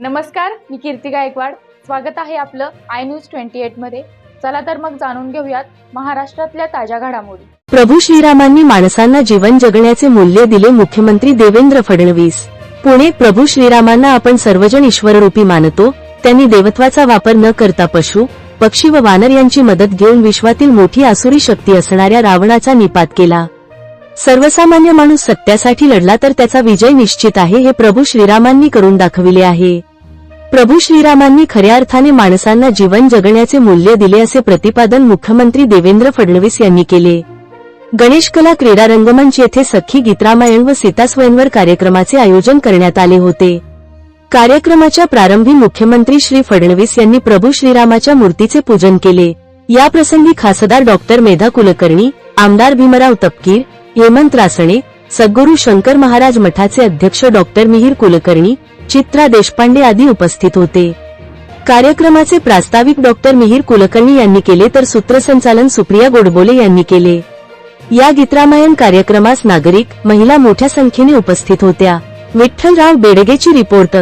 नमस्कार मी कीर्ती गायकवाड. स्वागत आहे आपलं आय न्यूज ट्वेंटी एटमध्ये. चला तर मग जाणून घेऊयात महाराष्ट्रातल्या ताज्या घडामोडी. प्रभू श्रीरामांनी माणसांना जीवन जगण्याचे मूल्य दिले मुख्यमंत्री देवेंद्र फडणवीस. पुणे प्रभू श्रीरामांना आपण सर्वजण ईश्वररूपी मानतो त्यांनी देवत्वाचा वापर न करता पशु पक्षी व वानर यांची मदत घेऊन विश्वातील मोठी आसुरी शक्ती असणाऱ्या रावणाचा निपात केला. सर्वसामान्य माणूस सत्यासाठी लढला तर त्याचा विजय निश्चित आहे हे प्रभू श्रीरामांनी करून दाखविले आहे. प्रभू श्रीरामांनी खऱ्या अर्थाने माणसांना जीवन जगण्याचे मूल्य दिले असे प्रतिपादन मुख्यमंत्री देवेंद्र फडणवीस यांनी केले. गणेश कला क्रीडा रंगमंच येथे सखी गीतरामायण व सीता स्वयंवर कार्यक्रमाचे आयोजन करण्यात आले होते. कार्यक्रमाच्या प्रारंभी मुख्यमंत्री श्री फडणवीस यांनी प्रभू श्रीरामाच्या मूर्तीचे पूजन केले. या प्रसंगी खासदार डॉक्टर मेधा कुलकर्णी आमदार भीमराव तपकीर हेमंत रासणे सद्गुरू शंकर महाराज मठाचे अध्यक्ष डॉक्टर मिहीर कुलकर्णी चित्रा देशपांडे आदी उपस्थित होते. कार्यक्रमाचे प्रास्ताविक डॉक्टर मिहीर कुलकर्णी यांनी केले तर सूत्रसंचालन सुप्रिया गोडबोले यांनी केले. या गीतरामायण कार्यक्रमास नागरिक महिला मोठ्या संख्येने उपस्थित होत्या. विठ्ठलराव बेडगेची रिपोर्ट